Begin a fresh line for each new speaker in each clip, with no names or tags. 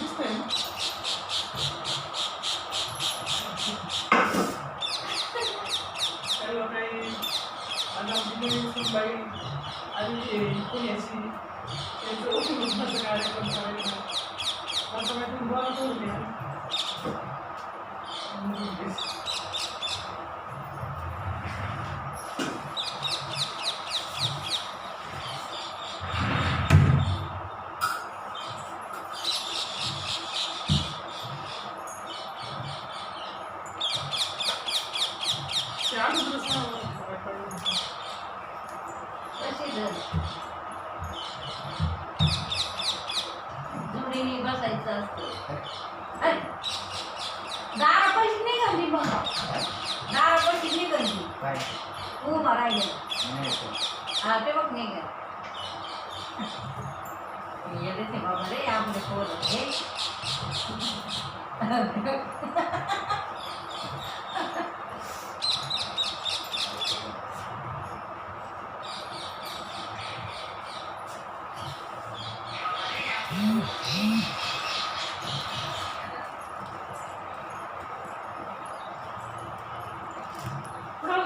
दिसतंय. ना त्याला काही आता आमची नवीन सुनबाई आणि पुण्याची त्यांचं ओळखीचा कार्यक्रम करायचा आता माहिती बोला
जोडीने बसायचं असतं अरे, दारा पैसे नाही घालली मग दारा पैसे नाही घालली
काय
उभा राहिले
नाही येत.
हा ते बघ नाही का येते ते बाबा रे आपले पोरं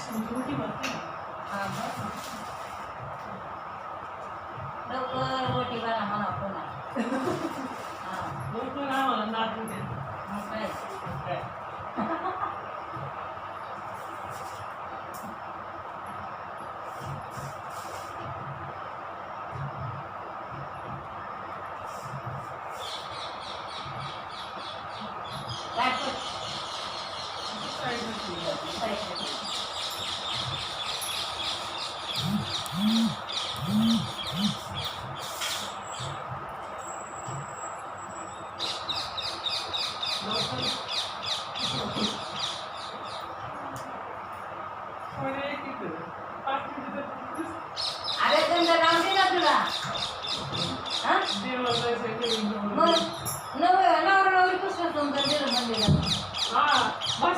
हा.
लक्ष्मीची मोठी
बरं. लवकर म्हणा पुन्हा
लवकर आम्हाला
काय?
काय
मग. नव नवरा नवरी पुस्तक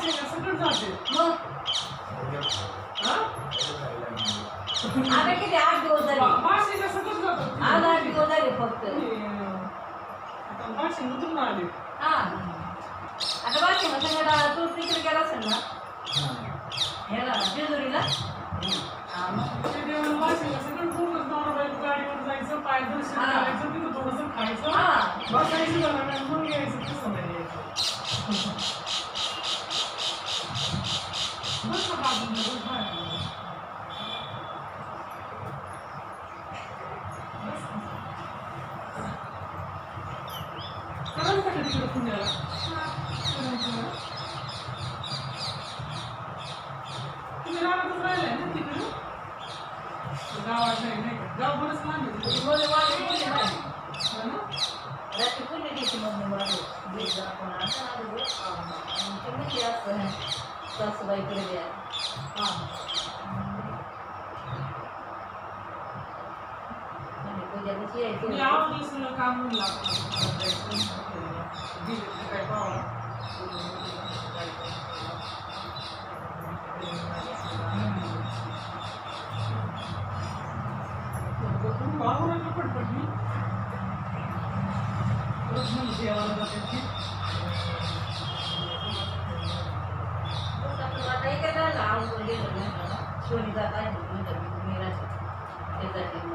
दिलं
सगळं जाते.
मग
हा?
आता किती आठ दिवस झाले. आज आठ दिवस झाले फक्त. हा आता बाकी मग सगळं तू तिकडे गेला असेल ना ह्याला जेजुरीला हा मग हा.
करायचं, तिथं थोडंसं खायचं.
हा
बसायचं जरा वेळ, मग यायचं, तसं नाही यायचं. बस हा बाजूला, बस बाहेर. बस. करायला का तिकडं पुण्याला? करायचं. तुम्ही रानातच राहिलाय ना तिकडं? गावात नाही नाही का? गाव बरंच लांब
रात्री पुण्य घ्यायची मम्मी वाजली बीज आपण आता ते म्हणजे असं सासूबाईकडे द्या
हा.
पूजा कशी यायची
काम लागतं. दिलं काय पावला. वावराला पटपटली. परत मग देवाला जाते ती.
आता इकडे झालं आवडून गेलं नाही सोनी जात आहे म्हणतात मी राहते त्यासाठी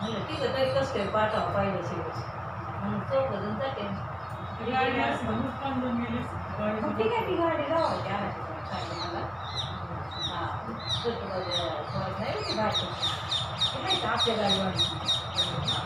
म्हणलं ठीक आहे तरी कसं काय पाठावं पाहिलं शेवट म्हणून चौघजण जाते
ती गाडी. गाडी
ठीक आहे ती गाडी लावायची आणायची मला हां गाडी नाही ती गाडी ती नाही का आपल्या गाडीवाली motorcycle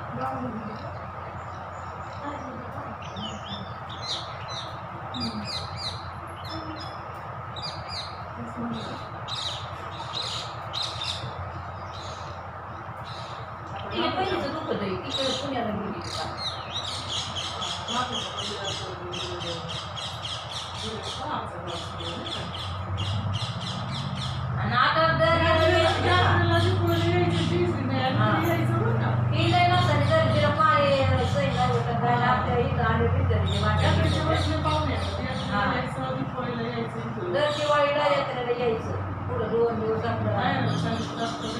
Nada, não, nada. Nada, nada, nada. Nada, nada,
nada.
Nada,
nada,
nada. हा.
यायचं, दिवाळीला यायचं इथं.
दर दिवाळीला यात्रेला यायचं. पुढं दोन दिवस आपलं.
तर.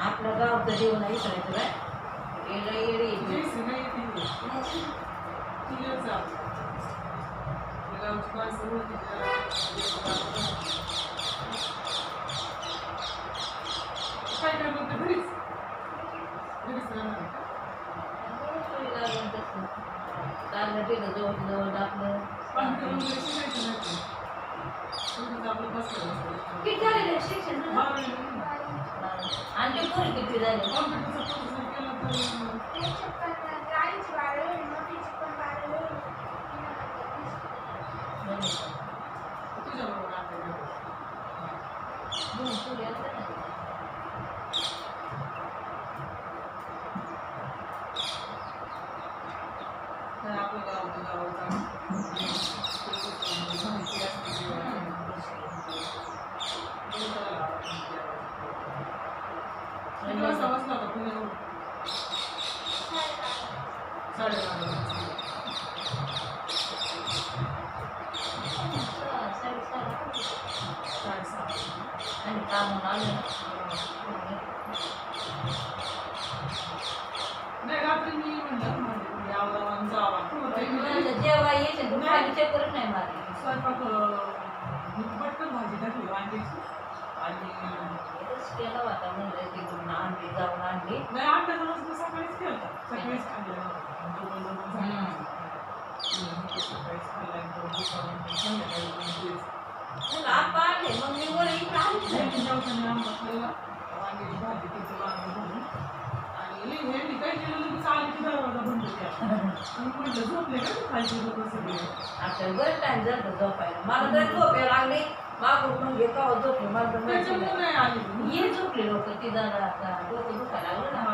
आपलं गावचं जेवण विसरायचं काय येणं येडी तिथं जवळ जवळ आपलं. किती झालेलं शिक्षण. आणि ते पोरी किती झाले?
कॉम्प्युटरचा कोर्स जर केला तर तुझ्याबरोबर आता घेऊ.
दोन पोरी असतात ना.
तर आपलं गाव तर गावाचा माहिती असते किंवा किती वाजता बसला होता पुण्याहून? साडेबारा वाजता. साडेसहा.
आणि काम आलं
नाही रात्री मी म्हणलं म्हणजे यावं आणि जावा
म्हणलं जेव्हा येशील तू खाली चक्करच नाही मारली
स्वयंपाक पटकन भाजी टाकली वांग्याची आणि
केलं होता म्हणलं तिकडून आणली जाऊन आणली
नाही आठ सकाळीच केलं सकाळीच खाल्लं
हम्म.
सकाळीच खाल्लं आणि परत दुपारून संध्याकाळी पण तेच.
म्हणलं आप्पा आले मग मी वर इकडं आलीच नाही
त्यांनी जेवताना आंबा खाल्ला वांग्याची भाजी तिचं वांगं भरून आणि ह्यांनी काय केलं लगेच आली की दरवाजा बंद केला आणि म्हटलं झोपले. का तू खायची लोक सगळे
आपल्याला बरं टाइम झालं झोपायला मला तर झोप लागली मागून म्हणजे कवा झोपले मला ये झोपले लोक ती जरा आता डोकं दुखायला लागलं ना.